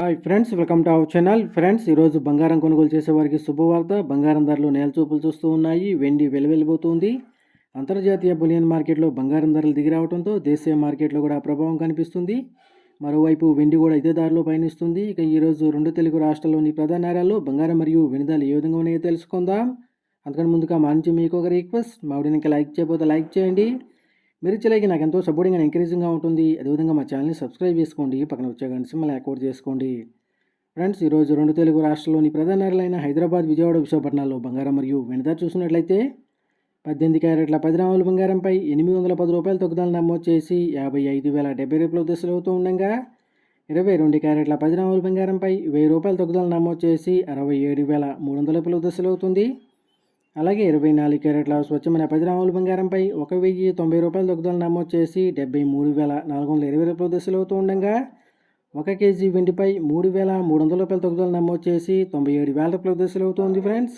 Hi friends welcome to our channel. Friends ఈరోజు బంగారం కొనుగోలు చేసే వారికి శుభవార్త. బంగారం ధరలు నేల చూపులు చూస్తూ ఉన్నాయి. వెండి వెలువెళ్ళిపోతుంది అంతర్జాతీయ బులియన్ మార్కెట్లో బంగారం ధరలు దిగిరావడంతో దేశీయ మార్కెట్లో కూడా ప్రభావం కనిపిస్తుంది. మరోవైపు వెండి కూడా ఇదే దారిలో పయనిస్తుంది. ఇక ఈరోజు రెండు తెలుగు రాష్ట్రాల్లోని ప్రధాన నగరాల్లో బంగారం మరియు వెండి ఏ విధంగా ఉన్నాయో తెలుసుకుందాం. అందుకని ముందుగా మా నుంచి మీకు ఒక రిక్వెస్ట్. మా వీడియోని లైక్ చేయకపోతే లైక్ చేయండి. మీరు ఇచ్చలేకి నాకు ఎంతో సపోర్టింగ్ అండ్ ఎంకరేజింగ్గా ఉంటుంది. అదేవిధంగా మా ఛానల్ని సబ్స్క్రైబ్ చేసుకోండి. పక్కన వచ్చే గంట సింహల్ యాక్టివేట్ చేసుకోండి. ఫ్రెండ్స్ ఈరోజు రెండు తెలుగు రాష్ట్రాల్లోని ప్రధాన నగరాలైన హైదరాబాద్ విజయవాడ విశాఖపట్నాల్లో బంగారం మరియు వెనుద చూసినట్లయితే పద్దెనిమిది క్యారెట్ల పది గ్రాముల బంగారంపై ఎనిమిది వందల పది రూపాయల తగ్గుదల నమోదు చేసి యాభై ఐదు వేల డెబ్బై రూపాయల దశలు అవుతూ ఉండగా ఇరవై రెండు క్యారెట్ల పది గ్రాముల బంగారంపై వెయ్యి రూపాయల తగ్గుదల నమోదు చేసి అరవై ఏడు వేల మూడు వందల రూపాయల దశలు అవుతుంది. అలాగే ఇరవై నాలుగు క్యారెట్ల స్వచ్ఛమైన పది రాముల బంగారంపై ఒక వెయ్యి తొంభై రూపాయల తగ్గుదల నమోదు చేసి డెబ్బై మూడు వేల నాలుగు వందల ఇరవై రూపాయల దశలు అవుతూ ఉండగా ఒక కేజీ వెండిపై మూడు వేల మూడు వందల రూపాయల తగ్గుదల నమోదు చేసి తొంభై ఏడు వేల రూపాయల దశలు అవుతుంది ఫ్రెండ్స్.